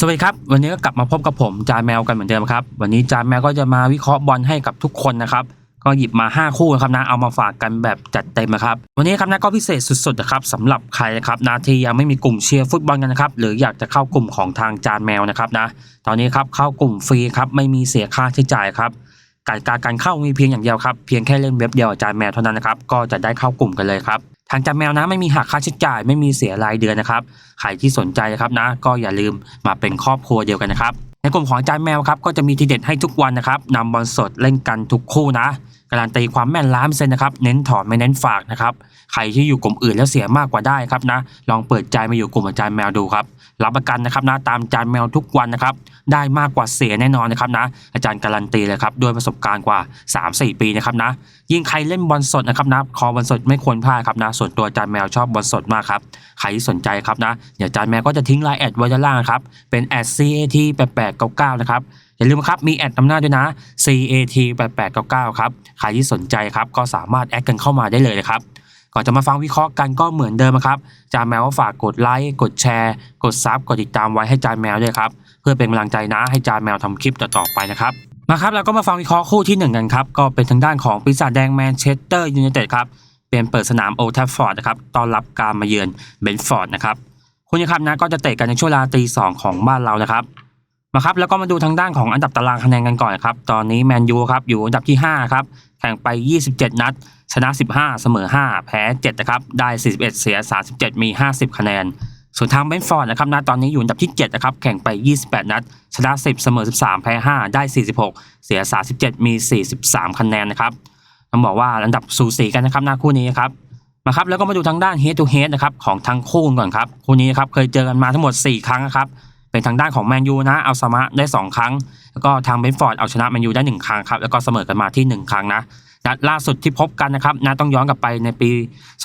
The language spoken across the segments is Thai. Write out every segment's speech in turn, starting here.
สวัสดีครับ วันนี้ก็กลับมาพบกับผมจานแมวกันเหมือนเดิมครับ วันนี้จานแมวก็จะมาวิเคราะห์บอลให้กับทุกคนนะครับ ก็หยิบมา 5 คู่นะครับนะเอามาฝากกันแบบจัดเต็มนะครับ วันนี้ครับนะก็พิเศษสุดๆนะครับสำหรับใครนะครับนาทียังไม่มีกลุ่มเชียร์ฟุตบอลกันนะครับหรืออยากจะเข้ากลุ่มของทางจานแมวนะครับนะตอนนี้ครับเข้ากลุ่มฟรีครับไม่มีเสียค่าใช้จ่ายครับ กติกาการเข้ามีเพียงอย่างเดียวครับเพียงแค่เล่นเว็บเดียวกับจายแมวเท่านั้นนะครับก็จะได้เข้ากลุ่มกันเลยครับทางจานแมวนะไม่มีหักค่าใช้จ่ายไม่มีเสียรายเดือนนะครับใครที่สนใจครับนะ ก็อย่าลืมมาเป็นครอบครัวเดียวกันนะครับในกลุ่มของอาจายแมวครับก็จะมีทีเด็ดให้ทุกวันนะครับนำบอลสดเล่นกันทุกคู่นะ การันตีความแม่นล้านเซนนะครับเน้นถอนไม่เน้นฝากนะครับใครที่อยู่กลุ่มอื่นแล้วเสียมากกว่าได้ครับนะลองเปิดใจมาอยู่กลุ่มอาจารย์แมวดูครับรับประกันนะครับนะตามอาจารย์แมวทุกวันนะครับได้มากกว่าเสียแน่นอนนะครับนะอาจารย์การันตีเลยครับด้วยประสบการณ์กว่า 3-4 ปีนะครับนะยิ่งใครเล่นบอลสดนะครับนะคอบอลสดไม่ควรพลาดครับนะส่วนตัวอาจารย์แมวชอบบอลสดมากครับใครที่สนใจครับนะเดี๋ยวอาจารย์แมวก็จะทิ้งไลน์แอดไว้ด้านล่างครับเป็นแอด cat 8899นะครับ อย่าลืมครับ มีแอดนำหน้าด้วยนะ cat 8899ครับใครที่สนใจครับก็สามารถแอดกันเข้ามาได้เลยนะครับก่อนจะมาฟังวิเคราะห์กันก็เหมือนเดิมครับจานแมวก็ฝากกดไลค์กดแชร์ กดซับกดติดตามไว้ให้จานแมวด้วยครับเพื่อเป็นกำลังใจนะให้จานแมวทำคลิปต่อๆไปนะครับมาครับเราก็มาฟังวิเคราะห์คู่ที่หนึ่งกันครับ ก็เป็นทางด้านของปีศาจแดงแมนเชสเตอร์ยูไนเต็ดครับเป็นเปิดสนามโอทัฟฟอร์ดนะครับต้อนรับการมาเยือนเบนฟอร์ดนะครับคุณนะครับนะก็จะเตะกันในช่วงเวลาตีสองของบ้านเรานะครับ มาครับแล้วก็มาดูทางด้านของอันดับตารางคะแนนกันก่อนครับ ตอนนี้แมนยูครับอยู่อันดับที่ 5 ครับ แข่งไป 27 นัด ชนะ 15 เสมอ 5 แพ้7นะครับ ได้ 41 เสีย 37 มี 50 คะแนน ส่วนทางเบนฟอร์ดนะครับนะตอนนี้อยู่อันดับที่7นะครับ แข่งไป 28 นัด ชนะ 10 เสมอ 13 แพ้ 5 ได้ 46 เสีย 37 มี 43 คะแนนนะครับต้องบอกว่าอันดับสูสีกันนะครับหน้าคู่นี้ครับมาครับแล้วก็มาดูทางด้าน head to head นะครับของทั้งคู่ก่อนครับคู่นี้ครับเคยเจอกันมาทั้งหมด 4 ครั้งนะครับ เป็นทางด้านของแมนยูนะเอาชนะได้ 2 ครั้ง แล้วก็ทางเบนฟอร์ดเอาชนะแมนยูได้ 1 ครั้งครับแล้วก็เสมอกันมาที่ 1 ครั้งนะนัดล่าสุดที่พบกันนะครับนะต้องย้อนกลับไปในปี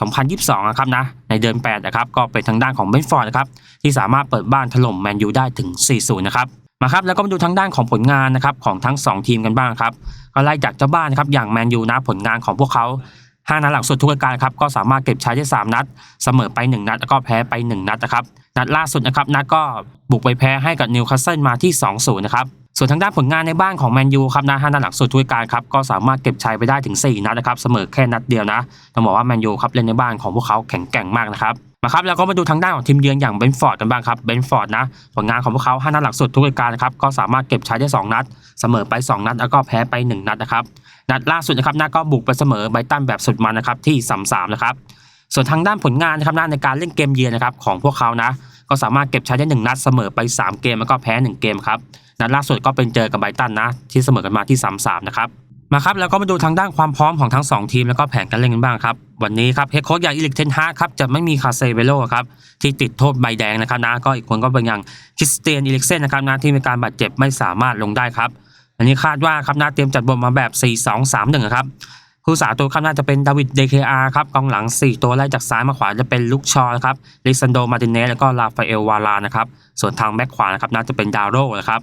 2022 นะครับนะในเดือน8นะครับก็เป็นทางด้านของเบนฟอร์ดนะครับที่สามารถเปิดบ้านถล่มแมนยูได้ถึง 4-0 นะครับมาครับแล้วก็มาดูทางด้านของผลงานนะครับของทั้ง 2 ทีมกันบ้างครับก็ไล่จากเจ้าบ้านนะครับอย่างแมนยูนะผลงานของพวกเขา ห้านัดหลังสุดทุกรายการครับก็สามารถเก็บใช้ได้3นัด เสมอไป 1 นัดแล้วก็แพ้ไป 1 นัดนะครับ นัดล่าสุดนะครับนัดก็บุกไปแพ้ให้กับนิวคาสเซิลมาที่2-0นะครับ ส่วนทางด้านผลงานในบ้านของแมนยูครับนะห้านัดหลังสุดทุกรายการครับก็สามารถเก็บชัยไปได้ถึง 4 นัดนะครับเสมอแค่นัดเดียวนะต้องบอกว่าแมนยูครับเล่นในบ้านของพวกเขาแข็งแกร่งมากนะครับมาครับแล้วก็มาดูทางด้านของทีมเยือนอย่างเบนฟอร์ดกันบ้างครับเบนฟอร์ดนะผลงานของพวกเขาห้านัดหลังสุดทุกรายการนะครับก็สามารถเก็บชัยได้ 2 นัด เสมอไป 2 นัด แล้วก็แพ้ไป 1 นัดนะครับนัดล่าสุดนะครับนาก็บุกไปเสมอไบตันแบบสุดมันนะครับที่3-3นะครับส่วนทางด้านผลงานนะครับนะในการเล่นเกมเยือนนะครับของพวกเขานะก็สามารถเก็บใช้ได้ 1 นัดเสมอไป 3 เกมแล้วก็แพ้ 1 เกมครับ นัดล่าสุดก็เป็นเจอกับไบตันนะ ที่เสมอกันมาที่3-3นะครับมาครับแล้วก็มาดูทางด้านความพร้อมของทั้ง 2 ทีมแล้วก็แผนการเล่นกันบ้างครับ วันนี้ครับเฮดโค้ชอย่างอีลิกเทนฮาร์ครับจะไม่มีคาเซเวโลครับที่ติดโทษใบแดงนะครับนะก็อีกคนก็เป็นอย่างคริสเตียนอีลิกเซนนะครับนะที่มีการบาดเจ็บไม่สามารถลงได้ครับ อันนี้คาดว่าครับน่าเตรียมจัดบทมาแบบ 4-2-3-1ครับผู้สาตัวครับน่าจะเป็นดาวิดเดเคอาร์ครับกองหลัง 4 ตัวไล่จากซ้ายมาขวาจะเป็นลุกชอครับลิซันโดมาติเนสแล้วก็ลาฟาเอลวาลานะครับส่วนทางแบ็คขวานะครับน่าจะเป็นดาโร่นะครับ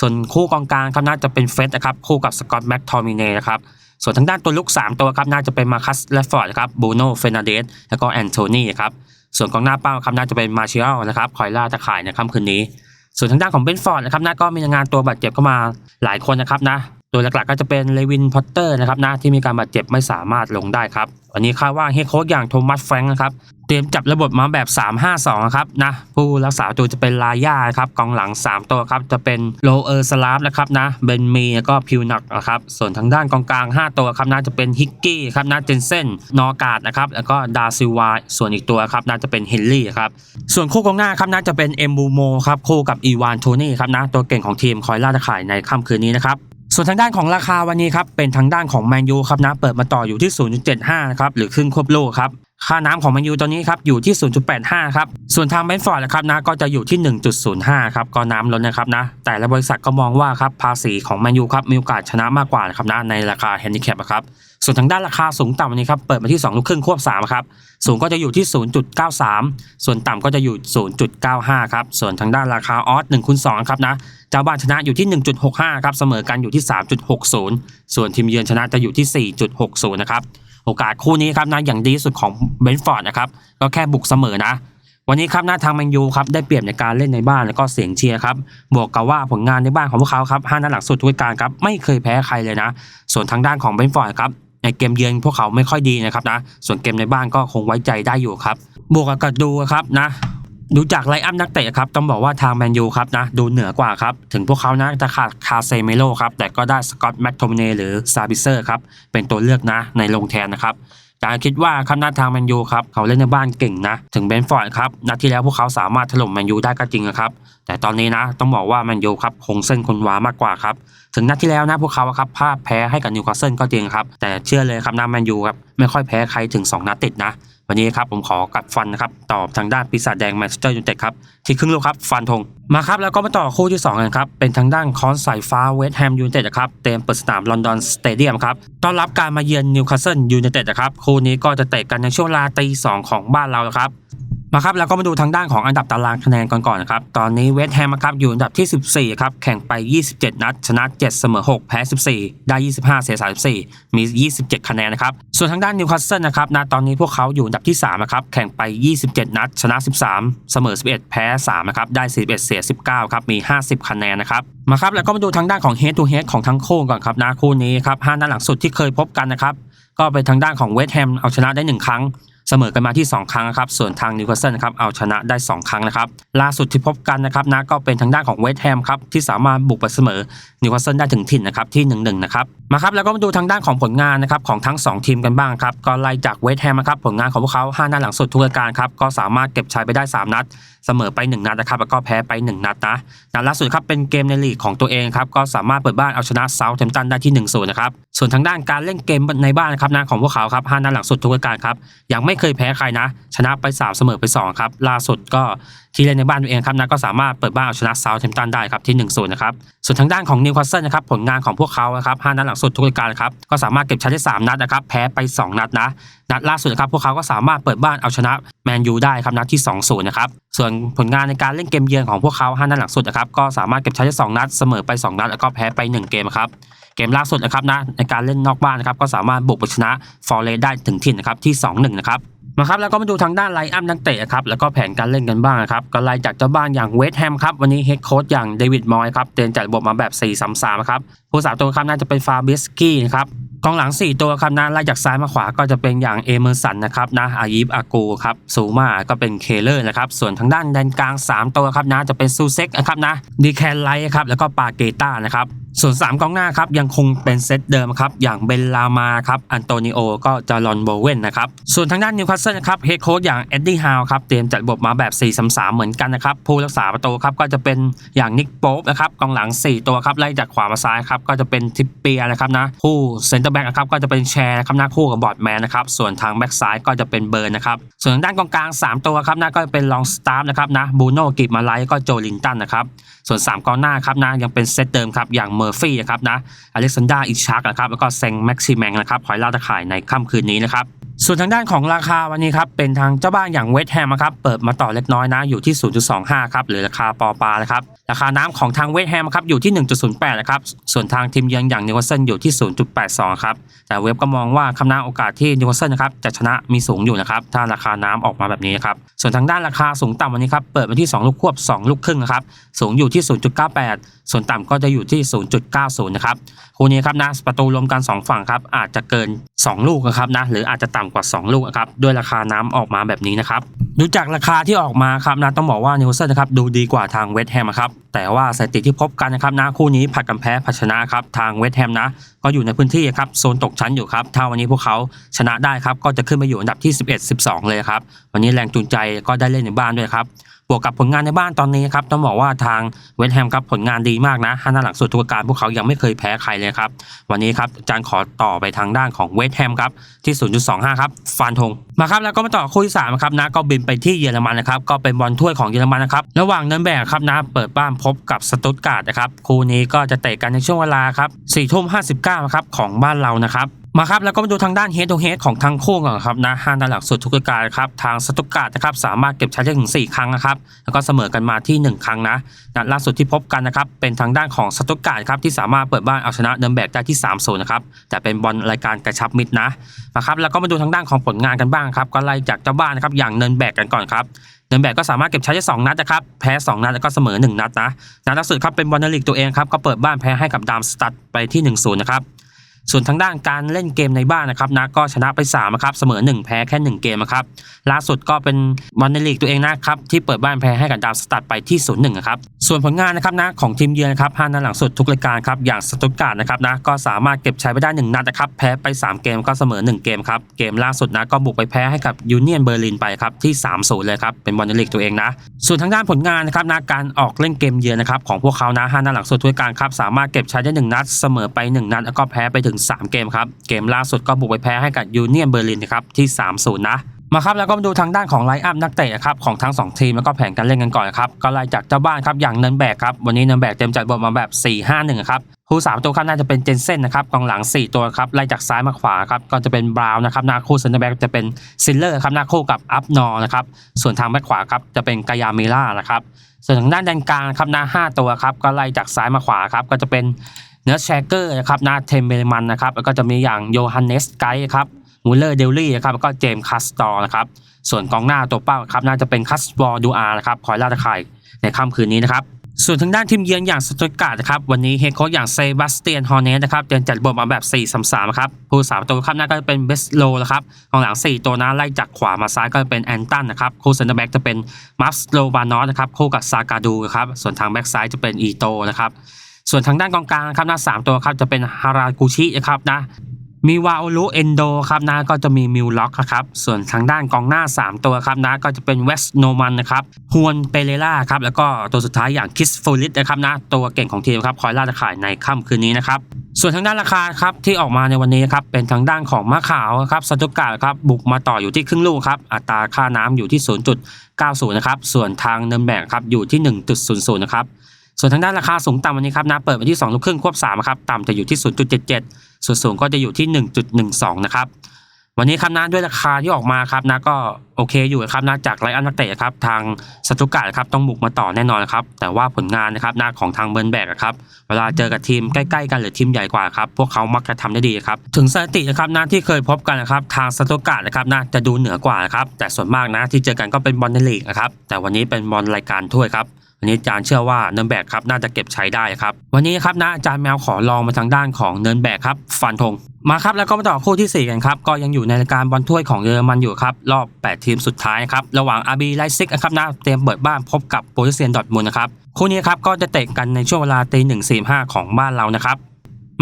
ส่วนคู่กองกลางครับน่าจะเป็นเฟสนะครับคู่กับสกอตแม็กทอมิเน่นะครับส่วนทางด้านตัวลุก 3 ตัวครับน่าจะเป็นมาคัสและฟอร์ดครับบูโน่เฟรนันเดสแล้วก็แอนโทนีครับส่วนกองหน้าเป้าครับน่าจะเป็นมาเชียลนะครับคอยล่าตะข่ายในค่ำคืนนี้ ส่วนทางด้านของเบนฟอร์ดนะครับน่าก็มีงานตัวบาดเจ็บเข้ามาหลายคนนะครับนะ ตัวหลักๆก็จะเป็นเลวินพอตเตอร์นะครับนะที่มีการบาดเจ็บไม่สามารถลงได้ครับวันนี้คาดว่าเฮดโค้ชอย่างโทมัสแฟรงค์นะครับเตรียมจับระบบมาแบบ 3-5-2ครับนะผู้รักษาตัวจะเป็นลาย่าครับกองหลัง 3 ตัวครับจะเป็นโลเออร์สลาฟนะครับนะเบนมีแล้วก็พิวนักนะครับส่วนทางด้านกองกลาง 5 ตัวครับน่าจะเป็นฮิกกี้ครับนะเจนเซนนอกาดนะครับแล้วก็ดาซิวาส่วนอีกตัวครับน่าจะเป็นเฮนรี่ครับส่วนคู่กองหน้าครับน่าจะเป็นเอมบูโมครับคู่กับอีวานโทนี่ครับนะตัวเก่งของทีมคอยล่าตะข่ายในค่ำคืนนี้นะครับ ส่วนทางด้านของราคาวันนี้ครับเป็นทางด้านของแมนยูครับนะเปิดมาต่ออยู่ที่ 0.75นะครับหรือครึ่งควบโลกครับค่าน้ำของแมนยูตอนนี้ครับอยู่ที่ 0.85 ครับ ส่วนทางเบนฟอร์ดนะครับนะก็จะอยู่ที่ 1.05 ครับก็น้ำลดนะครับนะแต่ละบริษัทก็มองว่าครับภาษีของแมนยูครับมีโอกาสชนะมากกว่านะครับนะในราคาแฮนดิแคปครับส่วนทางด้านราคาสูงต่ำวันนี้ครับเปิดมาที่ 2 ลูกครึ่งควบ3ครับสูงก็จะอยู่ที่ 0.93 ส่วนต่ำก็จะอยู่ 0.95 ครับส่วนทางด้านราคาออส1คูณ2ครับนะ เจ้าบ้านชนะอยู่ที่ 1.65 ครับ เสมอกันอยู่ที่ 3.60 ส่วนทีมเยือนชนะจะอยู่ที่ 4.60 นะครับ โอกาสคู่นี้ครับนะอย่างดีสุดของเบนฟอร์ดนะครับ ก็แค่บุกเสมอนะ วันนี้ครับหน้าทางแมนยูครับได้เปรียบในการเล่นในบ้านแล้วก็เสียงเชียร์ครับ บวกกับว่าผลงานในบ้านของพวกเขาครับห้านัดหลังสุดทุกการครับไม่เคยแพ้ใครเลยนะ ส่วนทางด้านของเบนฟอร์ดครับในเกมเยือนพวกเขาไม่ค่อยดีนะครับนะ ส่วนเกมในบ้านก็คงไว้ใจได้อยู่ครับ บวกกับดูครับนะ ดูจากไลอัพนักเตะครับต้องบอกว่าทางแมนยูครับนะดูเหนือกว่าครับถึงพวกเขานะจะขาดคาเซเมโลครับแต่ก็ได้สกอตต์แมคโทมิเนหรือซาบิเซอร์ครับเป็นตัวเลือกนะในลงแทนนะครับแต่คิดว่าครับหน้าทางแมนยูครับเขาเล่นในบ้านเก่งนะ ถึงเบนฟอร์ดครับนัดที่แล้วพวกเขาสามารถถล่มแมนยูได้ก็จริงนะครับ แต่ตอนนี้นะต้องบอกว่าแมนยูครับคงเส้นคนวามากกว่าครับถึงนัดที่แล้วนะพวกเขาครับพลาดแพ้ให้กับนิวคาสเซิลก็จริงครับแต่เชื่อเลยครับนาแมนยูครับไม่ค่อยแพ้ใครถึง 2นัดติดนะ วันนี้ครับผมขอกัดฟันนะครับตอบทางด้านปีศาจแดงแมนเชสเตอร์ยูไนเต็ดครับที่ครึ่งลูกครับฟันธงมาครับแล้วก็มาต่อคู่ที่2กันครับเป็นทางด้านคอนสายฟ้าเวสต์แฮมยูไนเต็ดครับเต็มเปิดสนามลอนดอนสเตเดียมครับต้อนรับการมาเยือนนิวคาสเซิลยูไนเต็ดครับคู่นี้ก็จะเตะกันในช่วงเวลาตีสองของบ้านเราครับ มาครับแล้วก็มาดูทางด้านของอันดับตารางคะแนนก่อนก่อนนะครับตอนนี้เวสต์แฮมครับอยู่อันดับที่ 14ครับแข่งไป 27 นัด ชนะ 7 เสมอ 6 แพ้ 14 ได้ 25 เสีย 34 มี 27 คะแนนนะครับส่วนทางด้านนิวคาสเซิลนะครับณตอนนี้พวกเขาอยู่อันดับที่3นะครับแข่งไป 27 นัด ชนะ 13 เสมอ 11 แพ้ 3 นะครับ ได้41เสีย 19 ครับ มี 50 คะแนนนะครับมาครับแล้วก็มาดูทางด้านของ head to head ของทั้งคู่ก่อนครับนะคู่นี้ครับ5นัดหลังสุดที่เคยพบกันนะครับก็เป็นทางด้านของเวสต์แฮมเอาชนะได้ 1 ครั้ง เสมอกันมาที่ 2 ครั้งนะครับ ส่วนทางนิวคาสเซิลนะครับเอาชนะได้ 2 ครั้งนะครับ ล่าสุดที่พบกันนะครับนะก็เป็นทางด้านของเวสต์แฮมครับที่สามารถบุกไปเสมอนิวคาสเซิลได้ถึงถิ่นนะครับที่1-1นะครับ มาครับแล้วก็มาดูทางด้านของผลงานนะครับของทั้ง 2 ทีมกันบ้างครับ ก็ไล่จากเวสต์แฮมนะครับผลงานของพวกเขา5นัดหลังสุดทุกราการครับก็สามารถเก็บชัยไปได้ 3 นัด เสมอไป 1 นัดนะครับแล้วก็แพ้ไป 1 นัดนะนัดล่าสุดครับเป็นเกมในลีกของตัวเองครับก็สามารถเปิดบ้านเอาชนะเซาท์แฮมป์ตันได้ที่1-0นะครับส่วนทางด้านการเล่นเกมในบ้านนะครับนะของพวกเขาครับ5นัดหลังสุดทุกรายการครับยังไม่เคยแพ้ใครนะ ชนะไป 3 เสมอไป 2 ครับ ล่าสุดก็ที่เล่นในบ้านตัวเองครับนะก็สามารถเปิดบ้านเอาชนะเซาท์แฮมป์ตันได้ครับที่1-0นย์นะครับส่วนทางด้านของนิวคาสเซิลนะครับผลงานของพวกเขานะครับ5นัดหลังสุดทุกรายการครับก็สามารถเก็บชัยได้ 3 นัดนะครับแพ้ไป 2 นัดนะนัดล่าสุดครับพวกเขาก็สามารถเปิดบ้านเอาชนะแมนยูได้ครับนัดที่2-0นย์นะครับส่วนผลงานในการเล่นเกมเยือนของพวกเขา5นัดหลังสุดนะครับก็สามารถเก็บชัยได้2นัดเสมอไป 2 นัด แล้วก็แพ้ไป 1 เกมครับ กมล่าสุดนะครับนะในการเล่นนอกบ้านนะครับก็สามารถบุกไปชนะฟอร์เรสได้ถึงถิ่นนะครับที่ 2-1 นะครับมาครับแล้วก็มาดูทางด้านไลน์อัพนักเตะครับแล้วก็แผนการเล่นกันบ้างนะครับก็ไล่จากเจ้าบ้านอย่างเวสต์แฮมครับวันนี้เฮดโค้ชอย่างเดวิดมอยครับเตือนจัดระบบมาแบบ4-3-3ครับผู้สาประตัวครับน่าจะเป็นฟาบิสกี้นะครับกองหลัง 4 ตัวครับนะไล่จากซ้ายมาขวาก็จะเป็นอย่างเอเมอร์สันนะครับนะอายิบอากูครับซูมาก็เป็นเคเลอร์นะครับส่วนทางด้านแดนกลาง 3 ตัวครับนะจะเป็นซูเซ็กนะครับนะดีแคนไลท์ครับแล้วก็ปาเกต้านะครับส่วน 3กองหน้าครับยังคงเป็นเซตเดิมครับอย่างเบนลามาครับอันโตนิโอก็จารอนโบเวนนะครับส่วนทางด้านนิวคาสเซิลนะครับเฮดโค้ชอย่างเอ็ดดี้ฮาวครับเตรียมจัดบบมาแบบ4-3-3เหมือนกันนะครับผู้รักษาประตูครับก็จะเป็นอย่างนิกโป๊ปนะครับกองหลัง 4 ตัวครับไล่จากขวามาซ้ายครับก็จะเป็นทิปเปียนะครับนะผู้เซนเตอร์แบ็กนะครับก็จะเป็นแชร์นะครับหน้าคู่กับบอร์ดแมนนะครับส่วนทางแบ็กซ้ายก็จะเป็นเบิร์นนะครับส่วนทางด้านกองกลาง 3 ตัวครับนะก็เป็นลองสตาร์นะครับนะบูโน่กิบมาไลก็โจลินตันนะครับส่วน 3กองหน้าครับนะยังเป็นเซตเดิมครับอย่างเมอร์ฟี่นะครับนะอเล็กซานดราอิชาร์กนะครับแล้วก็เซงแม็กซิแมงนะครับหอยลาดตะข่ายในค่ำคืนนี้นะครับส่วนทางด้านของราคาวันนี้ครับเป็นทางเจ้าบ้านอย่างเวสต์แฮมครับเปิดมาต่อเล็กน้อยนะอยู่ที่ 0.25 ครับหรือราคาปอปลานะครับราคาน้ำของทางเวสต์แฮมครับอยู่ที่ 1.08 นะครับส่วนทางทีมเยือนอย่างนิวคาสเซิลอยู่ที่ 0.82 ครับแต่เว็บก็มองว่าคำนาโอกาสที่นิวคาสเซิลนะครับจะชนะมีสูงอยู่นะครับถ้าราคาน้ำออกมาแบบนี้นครับส่วนทางด้านราคาสูงต่ำวันนี้ครับเปิดมาที่ 2 ลูกควบ 2 ลูกครึ่งนะครับสูงอยู่ที่ 0.98 ส่วนต่ำก็จะอยู่ที่ 0.90 นะครับคู่นี้ครับนะประตูรวมกัน 2 ฝั่งครับอาจจะเกิน 2 ลูกนะครับนะหรืออาจจะต่ำกว่า 2 ลูกครับด้วยราคาน้ำออกมาแบบนี้นะครับดูจากราคาที่ออกมาครับนะต้องบอกว่านิวเซิลนะครับดูดีกว่าทางเวสต์แฮมครับแต่ว่าสถิติที่พบกันนะครับนะคู่นี้ผัดกันแพ้ผัดชนะครับทางเวสต์แฮมนะก็อยู่ในพื้นที่ครับโซนตกชั้นอยู่ครับถ้าวันนี้พวกเขาชนะได้ครับก็จะขึ้นมาอยู่อันดับที่ 11 12 เลยครับวันนี้แรงจูงใจก็ได้เล่นในบ้านด้วยครับ บวกกับผลงานในบ้านตอนนี้ครับต้องบอกว่าทางเวสต์แฮมครับผลงานดีมากนะห้านัดหลังสุดทุกการพวกเขายังไม่เคยแพ้ใครเลยครับวันนี้ครับอาจารย์ขอต่อไปทางด้านของเวสต์แฮมครับที่ 0.25 ครับฟันธงมาครับแล้วก็มาต่อคู่ที่3ครับนะก็บินไปที่เยอรมันนะครับก็เป็นบอลถ้วยของเยอรมันนะครับระหว่างเนินแบกครับนะเปิดบ้านพบกับสตุตการ์ดนะครับคู่นี้ก็จะเตะกันในช่วงเวลาครับ4ทุ่ม59ครับของบ้านเรานะครับ มาครับแล้วก็มาดูทางด้านเฮด to เฮดของทั้งคู่ก่อนครับนะห้านัดหลักสุดทุกการครับทางสตุการ์ดนะครับสามารถเก็บชัยได้ถึง 4 ครั้งนะครับแล้วก็เสมอกันมาที่ 1 ครั้งนะนัดล่าสุดที่พบกันนะครับเป็นทางด้านของสตุการ์ดครับที่สามารถเปิดบ้านเอาชนะเดิมแบกได้ที่3 0นะครับแต่เป็นบอลรายการกระชับมิตรนะมาครับแล้วก็มาดูทางด้านของผลงานกันบ้างครับก็ไล่จากเจ้าบ้านนะครับอย่างเนินแบกกันก่อนครับเดินแบกก็สามารถเก็บใช้ได้สองนัดนะครับแพ้สองนัดแล้วก็เสมอหนึ่งนัดนะนัดล่าสุดครับเป็นบอลลีกตัวเองครับก็เปิดบ้านแพ้ให้กับดามสตัดไปที่1-0นะครับ ส่วนทางด้านการเล่นเกมในบ้านนะครับนะก็ชนะไป3นะครับเสมอ 1 แพ้แค่ 1 เกมนะครับล่าสุดก็เป็นบอลในลีกตัวเองนะครับที่เปิดบ้านแพ้ให้กับดามสตัดไปที่ 0-1นะครับส่วนผลงานนะครับนะของทีมเยือนนะครับห้านัดหลังสุดทุกรายการครับอย่างสตุตการ์ดนะครับนะก็สามารถเก็บชัยไปได้ 1 นัดนะครับแพ้ไป 3 เกมก็เสมอ 1 เกมครับเกมล่าสุดนะก็บุกไปแพ้ให้กับยูเนียนเบอร์ลินไปครับที่3-0เลยครับเป็นบอลในลีกตัวเองนะส่วนทางด้านผลงานนะครับนะการออกเล่นเกมเยือนนะครับของพวกเขานะห้านัดหลังสุดทุกรายการครับสามารถเก็บชัยได้หนึ่งนัดเสมอไปหนึ่งนัดแล้วก็แพ้ไปถึงสามเกมครับ เกมล่าสุดก็บุกไปแพ้ให้กับยูเนียนเบอร์ลินนะครับที่ 3-0 นะมาครับแล้วก็มาดูทางด้านของไลน์อัพนักเตะครับของทั้ง 2 ทีมแล้วก็แผนการเล่นกันก่อนครับก็ไล่จากเจ้าบ้านครับอย่างเนินแบกครับวันนี้เนินแบกเต็มจัดบทมาแบบ 4-5-1ครับคู่สามตัวครับน่าจะเป็นเจนเซ่นนะครับกองหลัง 4 ตัวครับไล่จากซ้ายมาขวาครับก็จะเป็นบราวน์นะครับหน้าคู่เซนเตอร์แบ็กจะเป็นซิลเลอร์ครับหน้าคู่กับอัพนอร์นะครับส่วนทางแบ็คขวาครับจะเป็นกายาเมล่านะครับส่วนทางด้านแดนกลางครับหน้าห้าตัวครับก็ไล่จากซ้ายมาขวาครับก็จะเป็น เนื้อแชเกอร์นะครับหน้าเทมเบลมันนะครับแล้วก็จะมีอย่างโยฮันเนสไกด์ครับมูเลอร์เดลลี่นะครับแล้วก็เจมส์คัสตอร์นะครับส่วนกองหน้าตัวเป้าครับน่าจะเป็นคัสบอร์ดูอาร์นะครับคอยล่าตะข่ายในค่ำคืนนี้นะครับส่วนทางด้านทีมเยือนอย่างสตุตการ์ดนะครับวันนี้เฮดโค้ชอย่างเซบาสเตียนฮอร์เนสนะครับเดินจัดบทมาแบบ 4 3 3ครับผู้สามตัวข้ามหน้าก็จะเป็นเบสโลนะครับกองหลัง 4 ตัวหน้าไล่จากขวามาซ้ายก็เป็นแอนตันนะครับคู่เซนเตอร์แบ็กจะเป็นมัฟสโลบานอสนะครับคู่กับซากาดูครับส่วนทางแบ็กซ้ายจะเป็นอีโตนะครับ ส่วนทางด้านกองกลางครับหน้าสามตัวครับจะเป็นฮารากุชินะครับนะมีวาโอลุเอนโดครับนะก็จะมีมิวล็อกครับส่วนทางด้านกองหน้า 3 ตัวครับนะก็จะเป็นเวสโนมันนะครับฮวนเปเรล่าครับแล้วก็ตัวสุดท้ายอย่างคิสฟูลิสนะครับนะตัวเก่งของทีมครับคอยล่าตะข่ายในค่ำคืนนี้นะครับส่วนทางด้านราคาครับที่ออกมาในวันนี้ครับเป็นทางด้านของมะขาวครับสตุกการ์ครับบุกมาต่ออยู่ที่ครึ่งลูกครับอัตราค่าน้ำอยู่ที่ 0.90นะครับส่วนทางเนินแบกครับอยู่ที่ 1.00นะครับ ส่วนทางด้านราคาสูงต่ำวันนี้ครับนะเปิดวันที่2ลูกครึ่งควบ3ครับต่ำจะอยู่ที่ 0.77 ส่วนสูงก็จะอยู่ที่ 1.12 นะครับวันนี้ครับนะด้วยราคาที่ออกมาครับนะก็โอเคอยู่ครับนะจากไลอันนักเตะครับทางสตุการ์ดครับต้องบุกมาต่อแน่นอนครับแต่ว่าผลงานนะครับนะของทางเบิร์นแบกครับเวลาเจอกับทีมใกล้ๆกันหรือทีมใหญ่กว่าครับพวกเขามักจะทำได้ดีครับถึงสถิตินะครับนะที่เคยพบกันนะครับทางสตุการ์ดนะครับนะจะดูเหนือกว่าครับแต่ส่วนมากนะที่เจอกันก็เป็นบอลในลีกนะครับแต่วันนี้เป็นบอลรายการถ้วยครับ วันนี้อาจารย์เชื่อว่าเนินแบกครับน่าจะเก็บใช้ได้ครับ วันนี้ครับนะอาจารย์แมวขอลองมาทางด้านของเนินแบกครับฟันธงมาครับแล้วก็มาต่อคู่ที่ 4 กันครับ ก็ยังอยู่ในรายการบอลถ้วยของเยอรมันอยู่ครับ รอบ 8 ทีมสุดท้ายครับ ระหว่างอาร์บีไลซิกนะครับนะเตรียมเปิดบ้านพบกับโปรตุเซียนดอทมุนนะครับ คู่นี้ครับก็จะเตะกันในช่วงเวลาตีหนึ่งสี่ห้าของบ้านเรานะครับ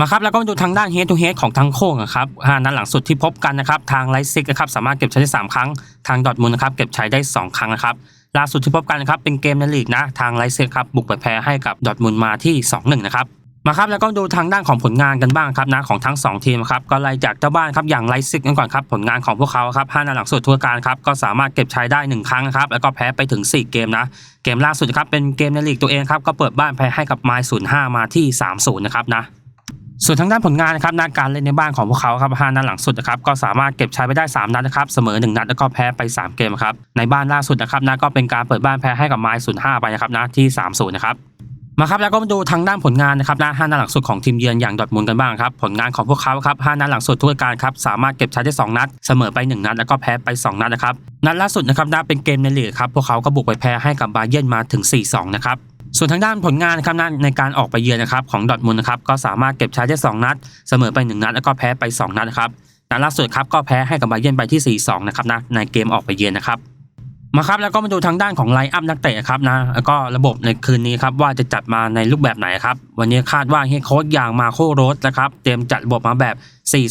มาครับแล้วก็มาดูทางด้านเฮดทูเฮดของทั้งโค้งนะครับห้านัดหลังสุดที่พบกันนะครับทางไลซิกนะครับสามารถเก็บใช้ได้สามครั้ง ทางดอทมุนนะครับเก็บใช้ได้สองครั้งนะครับ ล่าสุดที่พบกันนะครับเป็นเกมในลีกนะทางไลเซกครับบุกไปแพ้ให้กับดอทมุนมาที่ 2-1 นะครับมาครับแล้วก็ดูทางด้านของผลงานกันบ้างครับนะของทั้ง 2 ทีมครับก็ไล่จากเจ้าบ้านครับอย่างไลซิกกันก่อนครับผลงานของพวกเขาครับห้านัดหลังสุดทั่วการครับก็สามารถเก็บใช้ได้ 1 ครั้งครับแล้วก็แพ้ไปถึง 4 เกมนะเกมล่าสุดครับเป็นเกมในลีกตัวเองครับก็เปิดบ้านแพ้ให้กับไมล์05มาที่3-0นะครับนะ ส่วนทางด้านผลงานนะครับในการเล่นในบ้านของพวกเขาครับห้านัดหลังสุดนะครับก็สามารถเก็บใช้ไปได้ 3 นัดนะครับเสมอ 1 นัดแล้วก็แพ้ไป 3 เกมครับในบ้านล่าสุดนะครับนะก็เป็นการเปิดบ้านแพ้ให้กับไมล์05ไปนะครับนะที่3-0นย์นะครับมาครับแล้วก็มาดูทางด้านผลงานนะครับนะห้านัดหลังสุดของทีมเยือนอย่างดอทมุนกันบ้างครับผลงานของพวกเขาครับห้านัดหลังสุดทุกการครับสามารถเก็บใช้ได้ 2 นัด เสมอไป 1 นัด แล้วก็แพ้ไป 2 นัดนะครับนัดล่าสุดนะครับนะเป็นเกมในลีกครับพวกเขาก็บุกไปแพ้ให้กับบาเยิร์นมาถึง 4-2 นะครับ ส่วนทางด้านผลงานนะครับในการออกไปเยือนนะครับของดอทมุนนะครับก็สามารถเก็บชัยได้2นัด เสมอไป 1 นัด แล้วก็แพ้ไป 2 นัดนะครับนัดล่าสุดครับก็แพ้ให้กับบาเยิร์นไปที่ 4-2 นะครับนะในเกมออกไปเยือนนะครับ มาครับแล้วก็มาดูทางด้านของไลน์อัพนักเตะครับนะแล้วก็ระบบในคืนนี้ครับว่าจะจัดมาในรูปแบบไหนครับ วันนี้คาดว่าเฮดโค้ชอย่างมาโคโรสนะครับเตรียมจัดระบบมาแบบ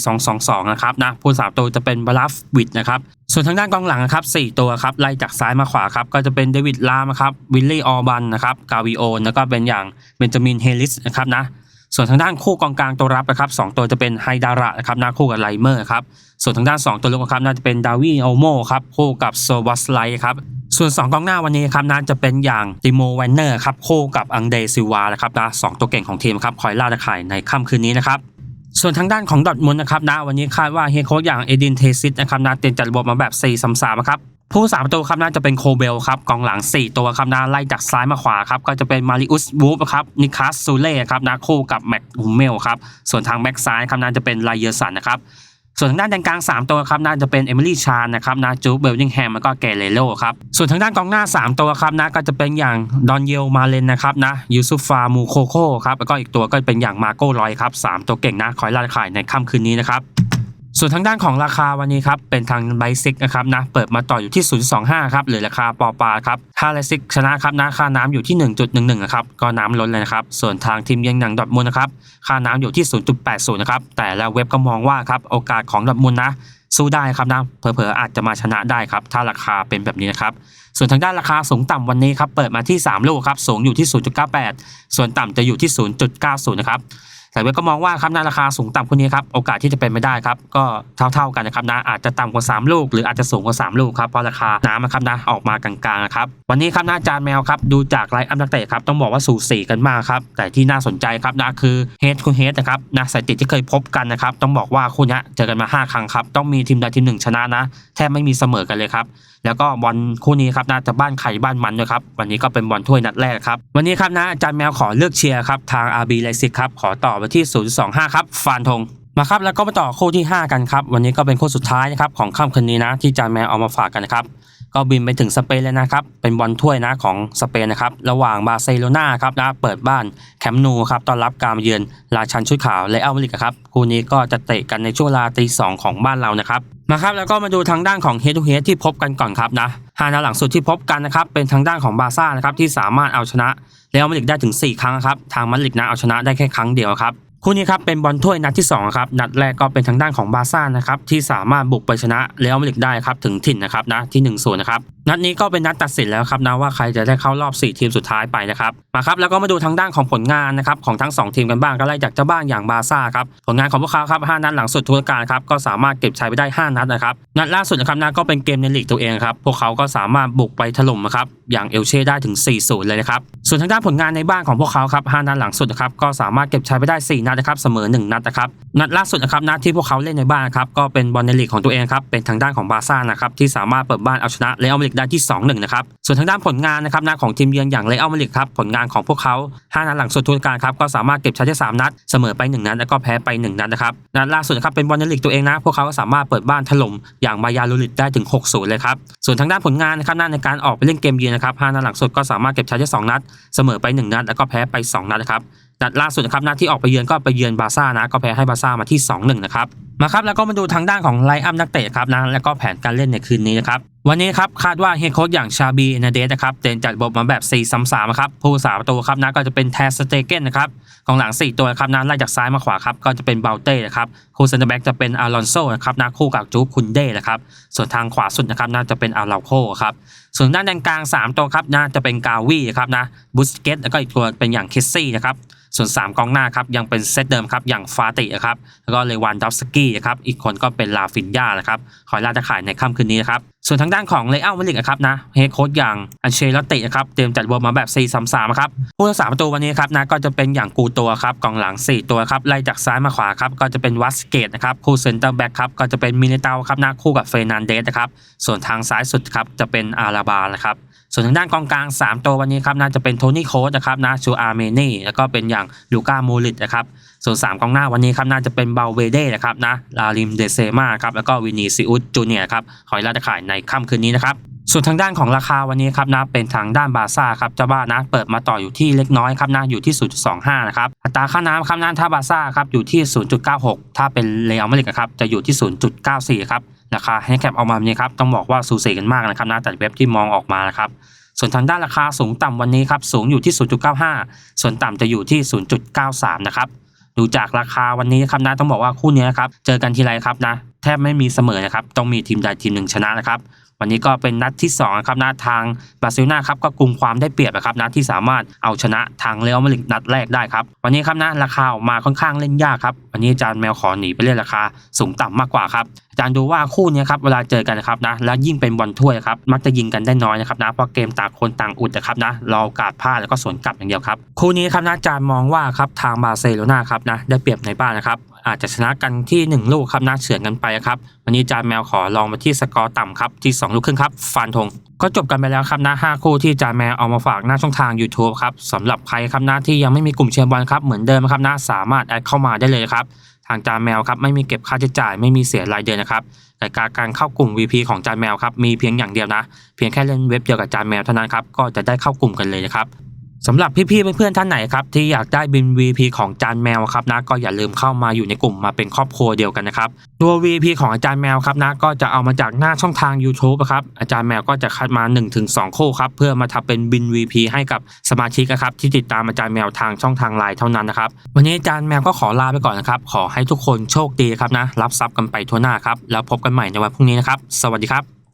4-2-2-2 นะครับนะผู้สามตัวจะเป็นบลัฟวิดนะครับส่วนทางด้านกองหลังนะครับ4ตัวครับไล่จากซ้ายมาขวาครับก็จะเป็นเดวิดลามครับวิลลี่ออบันนะครับกาวิโอแล้วก็เป็นอย่างเบนจามินเฮลิสนะครับนะส่วนทางด้านคู่กองกลางตัวรับนะครับสองตัวจะเป็นไฮดาระนะครับนะคู่กับไลเมอร์ครับ ส่วนทางด้าน 2 ตัวลุกครับน่าจะเป็นดาวีโอโมครับคู่กับโซวัสไลครับส่วน 2กองหน้าวันนี้ครับน่าจะเป็นอย่างติโมแวนเนอร์ครับคู่กับอังเดซิวานะครับนะสองตัวเก่งของทีมครับคอยล่าตะข่ายในค่ำคืนนี้นะครับส่วนทางด้านของดอทมุนนะครับนะวันนี้คาดว่าเฮโค้ชอย่างเอดินเทซิสนะครับนะเตรียมจัดระบบมาแบบ4 3 3ครับผู้สามประตูครับน่าจะเป็นโคเบลครับกองหลัง 4 ตัวครับนะไล่จากซ้ายมาขวาครับก็จะเป็นมาริอุสวูฟครับนิคัสซูเล่ครับนะคู่กับแม็กฮูเมลครับส่วนทางแบ็กซ้ายครับน่าจะเป็นไลเยอร์สันนะครับ ส่วนทางด้านแดนกลาง 3 ตัวครับน่าจะเป็นเอมิลี่ชานนะครับนะจูเบลลิงแฮมแล้วก็เกเรโลครับส่วนทางด้านกองหน้า 3 ตัวครับนะก็จะเป็นอย่างดอนเยลมาเลนนะครับนะยูซุฟฟามูโคโคครับแล้วก็อีกตัวก็เป็นอย่างมาโก้ลอยครับสามตัวเก่งนะคอยล่าขายในค่ำคืนนี้นะครับ ส่วนทางด้านของราคาวันนี้ครับเป็นทางไบซิกนะครับนะเปิดมาต่ออยู่ที่ 0.25 ครับหรือราคาปอปาครับถ้าไบซิกชนะครับนะค่าน้ำอยู่ที่ 1.11นะครับก็น้ำล้นเลยนะครับส่วนทางทีมเยือนอย่างดอทมุนด์นะครับค่าน้ำอยู่ที่ 0.80นะครับแต่แล้วเว็บก็มองว่าครับโอกาสของดอทมุนด์นะสู้ได้ครับนะเผลอๆอาจจะมาชนะได้ครับถ้าราคาเป็นแบบนี้นะครับส่วนทางด้านราคาสูงต่ำวันนี้ครับเปิดมาที่ 3 ลูกครับสูงอยู่ที่ 0.98 ส่วนต่ำจะอยู่ที่ 0.90 นะครับ แต่เว็บก็มองว่าครับในราคาสูงต่ำคนนี้ครับโอกาสที่จะเป็นไม่ได้ครับก็เท่าๆกันนะครับนะอาจจะต่ำกว่า 3 ลูก หรืออาจจะสูงกว่า 3 ลูกครับเพราะราคาน้ำนะครับนะออกมากลางๆนะครับวันนี้ครับหน้าจานแมวครับดูจากไลน์อัพนักเตะครับต้องบอกว่าสูสีกันมากครับแต่ที่น่าสนใจครับนะคือเฮดคุณเฮดนะครับนะสถิติที่เคยพบกันนะครับต้องบอกว่าคู่นี้เจอกันมา 5 ครั้งครับต้องมีทีมใดทีมหนึ่งชนะนะแทบไม่มีเสมอกันเลยครับแล้วก็บอลคู่นี้ครับน่าจะบ้านไข่บ้านมันด้วยครับวันนี้ก็เป็นบอลถ้วยนัดแรกครับวันนี้ครับนะอาจารย์แมวขอเลือกเชียร์ครับทาง RB ไลซิกครับขอต่อไปที่ 025 ครับฟานธงมาครับแล้วก็มาต่อคู่ที่ 5 กันครับวันนี้ก็เป็นคู่สุดท้ายนะครับของค่ำคืนนี้นะที่อาจารย์แมวเอามาฝากกันนะครับ ก็บินไปถึงสเปนเลยนะครับ เป็นบอลถ้วยนะของสเปนนะครับ ระหว่างบาร์เซโลนาครับนะเปิดบ้านแคมป์นูครับต้อนรับการมาเยือนราชันชุดขาวและอัลมาริดครับ คู่นี้ก็จะเตะกันในช่วงเวลาตีสองของบ้านเรานะครับ มาครับแล้วก็มาดูทางด้านของ Head to Head ที่พบกันก่อนครับนะห้านัดหลังสุดที่พบกันนะครับ เป็นทางด้านของบาซ่านะครับที่สามารถเอาชนะเรอัลมาดริดได้ถึง 4 ครั้งครับ ทางมาดริดนะเอาชนะได้แค่ครั้งเดียวครับ คู่นี้ครับเป็นบอลถ้วยนัดที่2ครับนัดแรกก็เป็นทางด้านของบาซ่านะครับที่สามารถบุกไปชนะเรอัลมาดริดได้ครับถึงถิ่นนะครับนะที่1นศูนย์นะครับ นัดนี้ก็เป็นนัดตัดสินแล้วครับนะว่าใครจะได้เข้ารอบ 4 ทีมสุดท้ายไปนะครับมาครับแล้วก็มาดูทางด้านของผลงานนะครับของทั้ง 2 ทีมกันบ้างก็ไล่จากเจ้าบ้านอย่างบาร์ซ่าครับผลงานของพวกเขาครับ5นัดหลังสุดทุกการครับก็สามารถเก็บชัยไปได้ 5 นัดนะครับนัดล่าสุดนะครับนะก็เป็นเกมในลีกตัวเองครับพวกเขาก็สามารถบุกไปถล่มนะครับอย่างเอลเช่ได้ถึง 4-0 เลยนะครับส่วนทางด้านผลงานในบ้านของพวกเขาครับ5นัดหลังสุดนะครับก็สามารถเก็บชัยไปได้ 4 นัดนะครับเสมอ 1 นัดนะครับนัดล่าสุดนะครับนัดที่พวกเขาเล่นในบ้านครับก็เป็นบอลในลีกของตัวเองครับเป็นทางด้านของบาซ่านะครับที่สามารถเปิดบ้านเอาชนะเรอัลมาดริดได้ที่ 2-1 นะครับ ส่วนทางด้านผลงานนะครับนะของทีมเยือนอย่างเรอัลมาดริดครับผลงานของพวกเขา 5 นัดหลังสุดทุกการครับก็สามารถเก็บชัยได้สามนัดเสมอไป 1 นัดแล้วก็แพ้ไป 1 นัดนะครับนัดล่าสุดนะครับเป็นบอลนลีกตัวเองนะ พวกเขาก็สามารถเปิดบ้านถล่มอย่างมายาลูริดได้ถึง 6-0 เลยครับส่วนทางด้านผลงานนะครับนะในการออกไปเล่นเกมเยือนนะครับ5นัดหลังสุดก็สามารถเก็บชัยได้2นัดเสมอไป 1 นัดแล้วก็แพ้ไป 2 นัดนะครับ นัดล่าสุดนะครับนัดที่ออกไปเยือนก็ไปเยือนบาร์ซ่านะก็แพ้ให้บาร์ซ่ามาที่ 2-1 นะครับมาครับแล้วก็มาดูทางด้านของไลอัพนักเตะครับนะแล้วก็แผนการเล่นในคืนนี้นะครับวันนี้ครับคาดว่าเฮดโค้ชอย่างชาบีนาเดสนะครับเดินจัดระบบมาแบบ4-3-3ครับผู้สาประตูครับนะก็จะเป็นแทสเตเกนนะครับ กองหลัง 4 ตัวครับนะไล่จากซ้ายมาขวาครับก็จะเป็นเบลเต้นะครับคู่เซนเตอร์แบ็กจะเป็นอารอนโซนะครับนะคู่กับจูคุนเด้นะครับส่วนทางขวาสุดนะครับน่าจะเป็นอาราโคครับส่วนด้านแดนกลาง 3 ตัวครับน่าจะเป็นกาวีครับนะบุสเกตแล้วก็อีกตัวเป็นอย่างเคสซี่นะครับส่วน 3 กองหน้าครับยังเป็นเซตเดิมครับอย่างฟาติครับแล้วก็เลวานดอฟสกี้ครับอีกคนก็เป็นลาฟินยานะครับคอยล่าตะข่ายในค่ำคืนนี้นะครับ ส่วนทางด้านของเลอัลมาดริดนะครับนะเฮดโค้ชอย่างอันเชลตินะครับเตรียมจัดรวมมาแบบ 4-3-3ครับผู้รักษาประตูวันนี้ครับนะก็จะเป็นอย่างกูตัวครับกองหลัง 4 ตัวครับไล่จากซ้ายมาขวาครับก็จะเป็นวัสเกตนะครับคู่เซนเตอร์แบ็กครับก็จะเป็นมิเนเตาครับนะคู่กับเฟรนันเดสนะครับส่วนทางซ้ายสุดครับจะเป็นอาราบานะครับส่วนทางด้านกองกลาง 3 ตัววันนี้ครับน่าจะเป็นโทนี่โคสนะครับนะชูอาร์เมนี่แล้วก็เป็นอย่างลูก้ามูลิตนะครับส่วน 3 กองหน้าวันนี้ครับน่าจะเป็นเบลเวเด้นะครับนะลาลิมเดเซมาครับแล้วก็วินีซิอุสจูเนียครับคอยลาตะข่ายในค่ำคืนนี้นะครับส่วนทางด้านของราคาวันนี้ครับนะเป็นทางด้านบาซ่าครับเจ้าบ้านนะเปิดมาต่ออยู่ที่เล็กน้อยครับนะอยู่ที่ 0.25 นะครับอัตราค่าน้ำครับนะถ้าบาซ่าครับอยู่ที่ 0.96 ถ้าเป็นเรอัลมาดริดครับจะอยู่ที่ 0.94 ครับราคาให้แคปออกมาแบบนี้ครับต้องบอกว่าสูสีกันมากนะครับนะแต่เว็บที่มองออกมานะครับส่วนทางด้านราคาสูงต่ำวันนี้ครับสูงอยู่ที่ 0.95 ส่วนต่ำจะอยู่ที่ 0.93 นะครับ ดูจากราคาวันนี้ครับนะต้องบอกว่าคู่นี้ครับเจอกันทีไรครับนะแทบไม่มีเสมอนะครับ ต้องมีทีมใดทีมหนึ่งชนะนะครับ วันนี้ก็เป็นนัดที่2นะครับนะทางบาร์เซโลนาครับก็กลุ่มความได้เปรียบนะครับนะที่สามารถเอาชนะทางเรอัลมาดริดนัดแรกได้ครับ วันนี้ครับนะราคาออกมาค่อนข้างเล่นยากครับ วันนี้อาจารย์แมวขอหนีไปเล่นราคาสูงต่ำมากกว่าครับอาจารย์ดูว่าคู่นี้ครับเวลาเจอกันนะครับนะแล้วยิ่งเป็นบอลถ้วยครับมักจะยิงกันได้น้อยนะครับนะเพราะเกมต่างคนต่างอุดนะครับนะรอกาสพลาดแล้วก็สวนกลับอย่างเดียวครับคู่นี้ครับนะอาจารย์มองว่าครับทางบาร์เซโลนาครับนะได้เปรียบในบ้านนะครับ อาจจะชนะกันที่ 1 ลูกครับนะเฉือนกันไปครับวันนี้จารย์แมวขอลองมาที่สกอร์ต่ำครับที่ 2 ลูกครึ่งครับฟันธงก็จบกันไปแล้วครับนะ5คู่ที่จารย์แมวเอามาฝากหน้าช่องทาง YouTube ครับสำหรับใครครับนะที่ยังไม่มีกลุ่มเชียร์บอลครับเหมือนเดิมครับนะสามารถแอดเข้ามาได้เลยครับทางจานแมวครับไม่มีเก็บค่าใช้จ่ายไม่มีเสียรายเดือนนะครับแต่การการเข้ากลุ่ม VP ของจานแมวครับมีเพียงอย่างเดียวนะ เพียงแค่เล่นเว็บเดียวกับจานแมวเท่านั้นครับก็จะได้เข้ากลุ่มกันเลยนะครับ สำหรับพี่ๆเพื่อนๆท่านไหนครับที่อยากได้บิน VP ของจานแมวครับนะก็อย่าลืมเข้ามาอยู่ในกลุ่มมาเป็นครอบครัวเดียวกันนะครับตัว VP ของอาจารย์แมวครับนะก็จะเอามาจากหน้าช่องทาง YouTube ครับอาจารย์แมวก็จะคัดมา 1-2 คู่ครับเพื่อมาทำเป็นบิน VP ให้กับสมาชิกนะครับที่ติดตามอาจารย์แมวทางช่องทางไลน์เท่านั้นนะครับวันนี้อาจารย์แมวก็ขอลาไปก่อนนะครับขอให้ทุกคนโชคดีครับนะรับทรัพย์กันไปทั่วหน้าครับแล้วพบกันใหม่ในวันพรุ่งนี้นะครับสวัสดีครับ